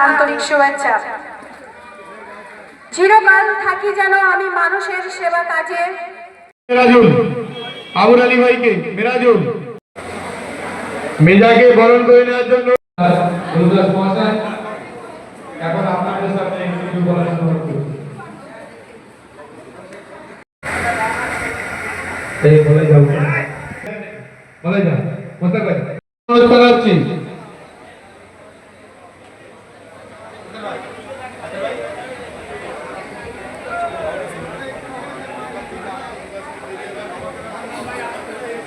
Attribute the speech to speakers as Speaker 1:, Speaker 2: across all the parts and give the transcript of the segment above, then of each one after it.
Speaker 1: আন্তরিক শুভেচ্ছা। চিরকাল থাকি যেন আমি মানুষের সেবা কাজে।
Speaker 2: মেরাজুল আবুর আলী ভাইকে মেরাজুল। মেজাকে বরণ করে নেওয়ার জন্য। এখন আপনাদের সামনে কিছু বলার এই বলে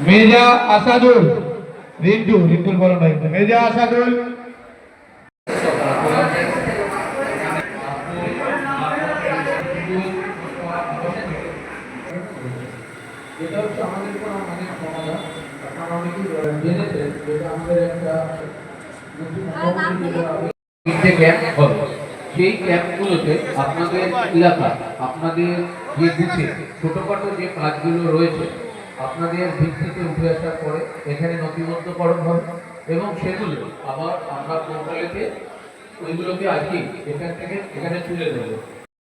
Speaker 2: মেজা আসাদুল, রিন্টু রিন্টুল বলো না। মেজা আসাদুল
Speaker 3: সেই ক্যাম্পগুলোতে আপনাদের এলাকা, আপনাদের যে যে কাজগুলো রয়েছে আপনাদের ভিত্তিতে উঠে আসার পরে এখানে নথিবদ্ধকরণ হবে এবং সেগুলো আবার আমরা পোর্টালেতে ওইগুলোকে আজকে এখান থেকে এখানে তুলে দেবো।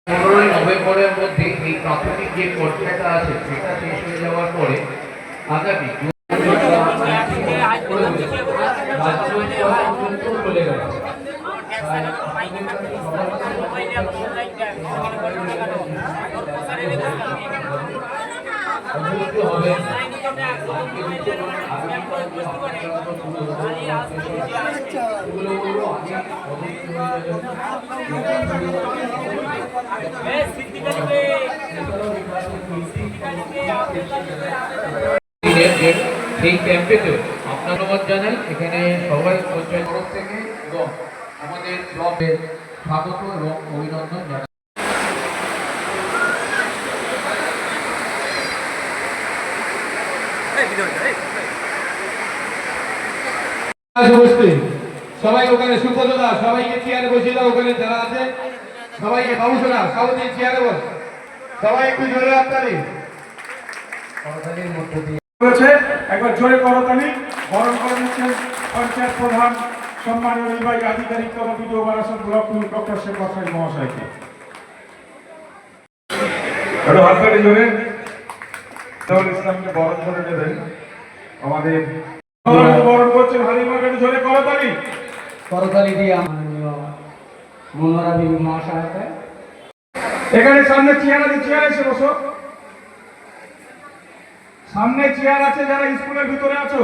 Speaker 3: পনেরোই নভেম্বরের মধ্যে এই প্রাথমিক যে পর্যায়টা আছে, সেটা শেষ হয়ে যাওয়ার পরে আগামী চলে গেছে আর আপনাদের কাছে সবার কাছে যাবেন। সেই ক্যাম্পেতেও আপনার জানাই, এখানে সবাই পঞ্চায়েত থেকে এবং আমাদের ব্লকের স্বাগত এবং অভিনন্দন জানাই
Speaker 2: সবাই ওখানে সবাইকে চেয়ারে বসিয়ে দাও ওখানে যারা আছে সবাইকে বাবুসোনা সাউথ চেয়ারে বস। সবাই একটু জোরে আপনারই
Speaker 4: রয়েছে একবার জোরে করতালি। বরণ করে নিচ্ছেন পঞ্চায়েত প্রধান সম্মানীয় নির্বাহী আধিকারিক তথা বিডিও বারাসত ডক্টর শেখ বাসাই মহাশয়কে। একটু হাততালি জোরে। ইসলামকে বরণ করে নেবেন। আমাদের এখানে সামনে চেয়ার আছে চেয়ার এসে বসো সামনে চেয়ার আছে যারা স্কুলের ভিতরে আছো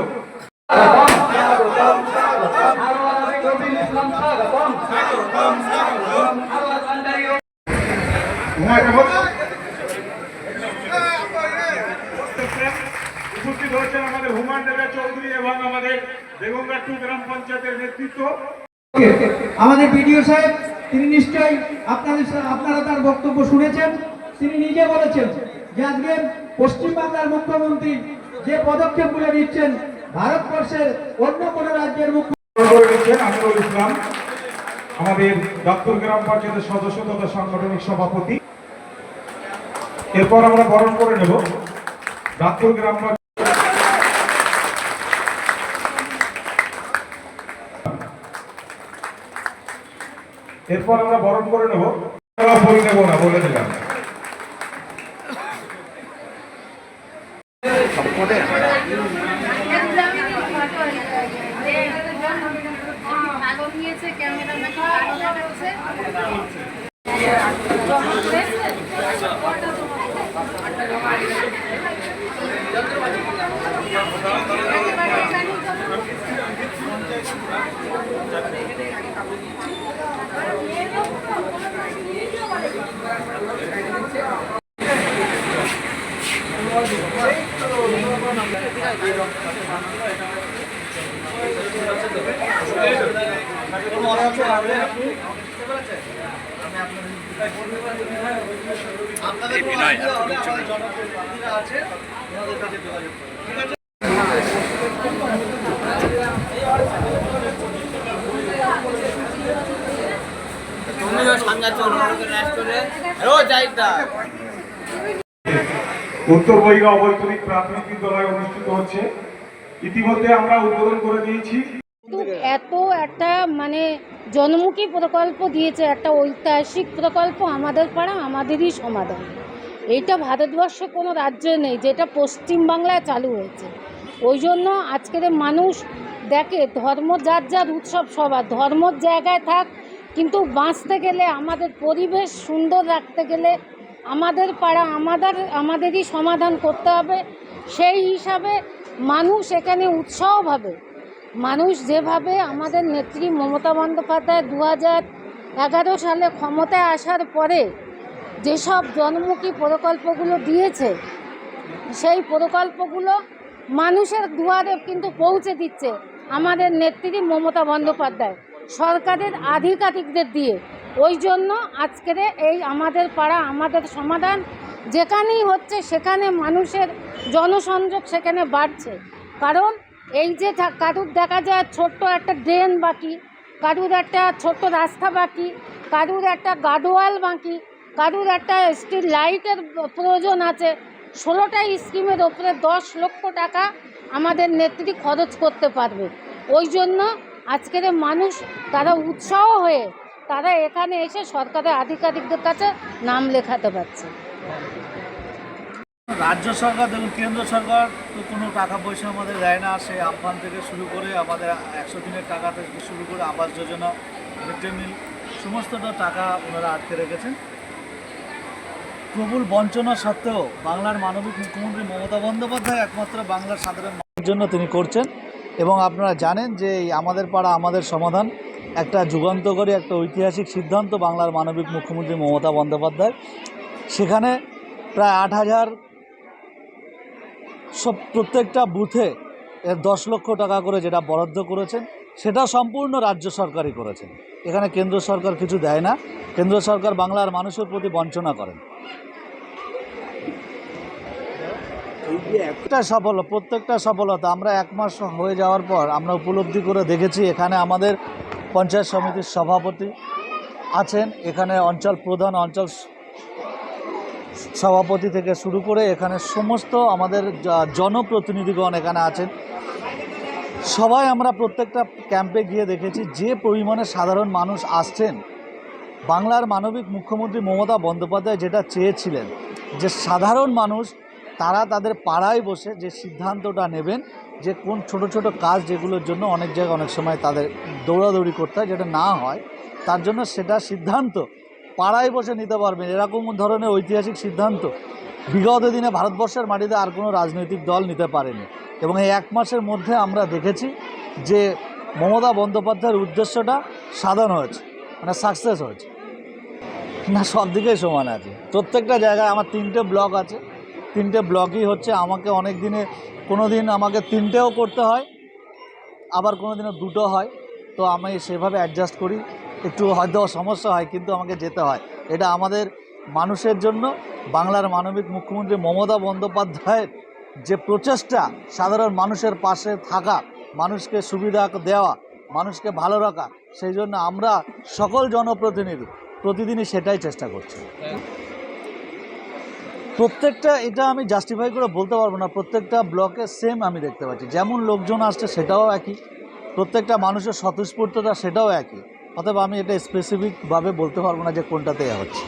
Speaker 4: ঘুমাইতে বস। উপস্থিত আমাদের চৌধুরী এবং আমাদের বেগমগা গ্রাম পঞ্চায়েতের নেতৃত্ব।
Speaker 5: আমাদের বিডিও সাহেব তিনি নিশ্চয়ই আপনাদের আপনারা তার বক্তব্য শুনেছেন। তিনি নিজে বলেছেন যে আজকে পশ্চিমবাংলার মুখ্যমন্ত্রী যে পদক্ষেপগুলো নিচ্ছেন ভারতবর্ষের অন্য কোনো রাজ্যের মুখ্য
Speaker 4: আমিরুল ইসলাম আমাদের দপ্তর গ্রাম পঞ্চায়েতের সদস্য তথা সাংগঠনিক সভাপতি। এরপর আমরা বরণ করে নেব। দপ্তর গ্রাম এরপর আমরা বরণ করে নেব। বলে নেব না বলে দিলাম।
Speaker 6: ভালো নিয়েছে ক্যামেরা নাকি ভালো দেখাচ্ছে
Speaker 4: উত্তর অবৈতনিক প্রাথমিক বিদ্যালয় অনুষ্ঠিত হচ্ছে। ইতিমধ্যে আমরা উদ্বোধন করে দিয়েছি।
Speaker 7: এত একটা মানে জনমুখী প্রকল্প দিয়েছে, একটা ঐতিহাসিক প্রকল্প আমাদের পাড়া, আমাদেরই সমাধান এইটা ভারতবর্ষে কোনো রাজ্যে নেই, যেটা পশ্চিমবাংলায় চালু হয়েছে। ওই জন্য আজকের মানুষ দেখে ধর্ম, যার যার উৎসব সবার, ধর্মর জায়গায় থাক, কিন্তু বাঁচতে গেলে, আমাদের পরিবেশ সুন্দর রাখতে গেলে আমাদের পাড়া, আমাদের, আমাদেরই সমাধান করতে হবে। সেই হিসাবে মানুষ এখানে উৎসাহভাবে মানুষ যেভাবে আমাদের নেত্রী মমতা বন্দ্যোপাধ্যায় দু হাজার এগারো সালে ক্ষমতায় আসার পরে যেসব জনমুখী প্রকল্পগুলো দিয়েছে, সেই প্রকল্পগুলো মানুষের দুয়ারে কিন্তু পৌঁছে দিচ্ছে আমাদের নেত্রী মমতা বন্দ্যোপাধ্যায়। সরকারের আধিকারিকদের দিয়ে ওই জন্য আজকের এই আমাদের পাড়া, আমাদের সমাধান যেখানেই হচ্ছে সেখানে মানুষের জনসংযোগ সেখানে বাড়ছে। কারণ এই যে কারুর দেখা যায় ছোট্ট একটা ড্রেন বাকি, কারুর একটা ছোট্ট রাস্তা বাকি, কারুর একটা গার্ডওয়াল বাকি, কারুর একটা স্ট্রিট লাইটের প্রয়োজন আছে ষোলোটা স্কিমের ওপরে দশ লক্ষ টাকা আমাদের নেত্রী খরচ করতে পারবে। ওই জন্য আজকের মানুষ তারা উৎসাহ হয়ে তারা এখানে এসে সরকারের আধিকারিকদের কাছে নাম লেখাতে পারছে।
Speaker 8: রাজ্য সরকার দেখুন, কেন্দ্র সরকার তো কোনো টাকা পয়সা আমাদের দেয় না, সে আমফান থেকে শুরু করে আমাদের একশো দিনের টাকা থেকে শুরু করে Awas Yojana mid day meal, সমস্তটা টাকা ওনারা আটকে রেখেছেন। প্রবল বঞ্চনা সত্ত্বেও বাংলার মানবিক মুখ্যমন্ত্রী মমতা বন্দ্যোপাধ্যায় একমাত্র বাংলার সাধারণ মানুষের জন্য তিনি করছেন। এবং আপনারা জানেন যে আমাদের পাড়া, আমাদের সমাধান একটা যুগান্তকারী, একটা ঐতিহাসিক সিদ্ধান্ত বাংলার মানবিক মুখ্যমন্ত্রী মমতা বন্দ্যোপাধ্যায় সেখানে প্রায় আট হাজার সব প্রত্যেকটা বুথে এর দশ লক্ষ টাকা করে যেটা বরাদ্দ করেছেন, সেটা সম্পূর্ণ রাজ্য সরকারই করেছেন। এখানে কেন্দ্র সরকার কিছু দেয় না, কেন্দ্র সরকার বাংলার মানুষের প্রতি বঞ্চনা করেন। একটা সফল, প্রত্যেকটা সফলতা আমরা এক মাস হয়ে যাওয়ার পর আমরা উপলব্ধি করে দেখেছি, এখানে আমাদের পঞ্চায়েত সমিতির সভাপতি আছেন। এখানে অঞ্চল প্রধান, অঞ্চল সভাপতি থেকে শুরু করে এখানে সমস্ত আমাদের জনপ্রতিনিধিগণ এখানে আছেন। সবাই আমরা প্রত্যেকটা ক্যাম্পে গিয়ে দেখেছি, যে পরিমাণে সাধারণ মানুষ আসছেন। বাংলার মানবিক মুখ্যমন্ত্রী মমতা বন্দ্যোপাধ্যায় যেটা চেয়েছিলেন, যে সাধারণ মানুষ তারা তাদের পাড়ায় বসে যে সিদ্ধান্তটা নেবেন যে কোন ছোট ছোট কাজ যেগুলোর জন্য অনেক জায়গায় অনেক সময় তাদের দৌড়াদৌড়ি করতে হয়, যেটা না হয়, তার জন্য সেটা সিদ্ধান্ত পাড়ায় বসে নিতে পারবেন। এরকম ধরনের ঐতিহাসিক সিদ্ধান্ত বিগত দিনে ভারতবর্ষের মাটিতে আর কোনো রাজনৈতিক দল নিতে পারেনি। এবং এই এক মাসের মধ্যে আমরা দেখেছি যে মমতা বন্দ্যোপাধ্যায়ের উদ্দেশ্যটা সাধন হয়েছে মানে সাকসেস হয়েছে। না, সব দিকেই সমান আছে। প্রত্যেকটা জায়গায় আমার তিনটে ব্লক আছে। তিনটে ব্লগই হচ্ছে, আমাকে অনেক দিনে, কোনো দিন আমাকে তিনটেও করতে হয়, আবার কোনো দিনও দুটো হয়। তো আমি সেভাবে অ্যাডজাস্ট করি, একটু হয়তো সমস্যা হয়, কিন্তু আমাকে যেতে হয়। এটা আমাদের মানুষের জন্য, বাংলার মানবিক মুখ্যমন্ত্রী মমতা বন্দ্যোপাধ্যায়ের যে প্রচেষ্টা, সাধারণ মানুষের পাশে থাকা, মানুষকে সুবিধা দেওয়া, মানুষকে ভালো রাখা, সেই জন্য আমরা সকল জনপ্রতিনিধি প্রতিদিনই সেটাই চেষ্টা করছি। প্রত্যেকটা এটা আমি জাস্টিফাই করে বলতে পারব না, প্রত্যেকটা ব্লকে সেম আমি দেখতে পাচ্ছি। যেমন লোকজন আসছে সেটাও একই, প্রত্যেকটা মানুষের স্বতঃস্ফূর্ততা সেটাও একই। অতএব আমি এটা স্পেসিফিকভাবে বলতে পারব না যে কোনটাতে হচ্ছে।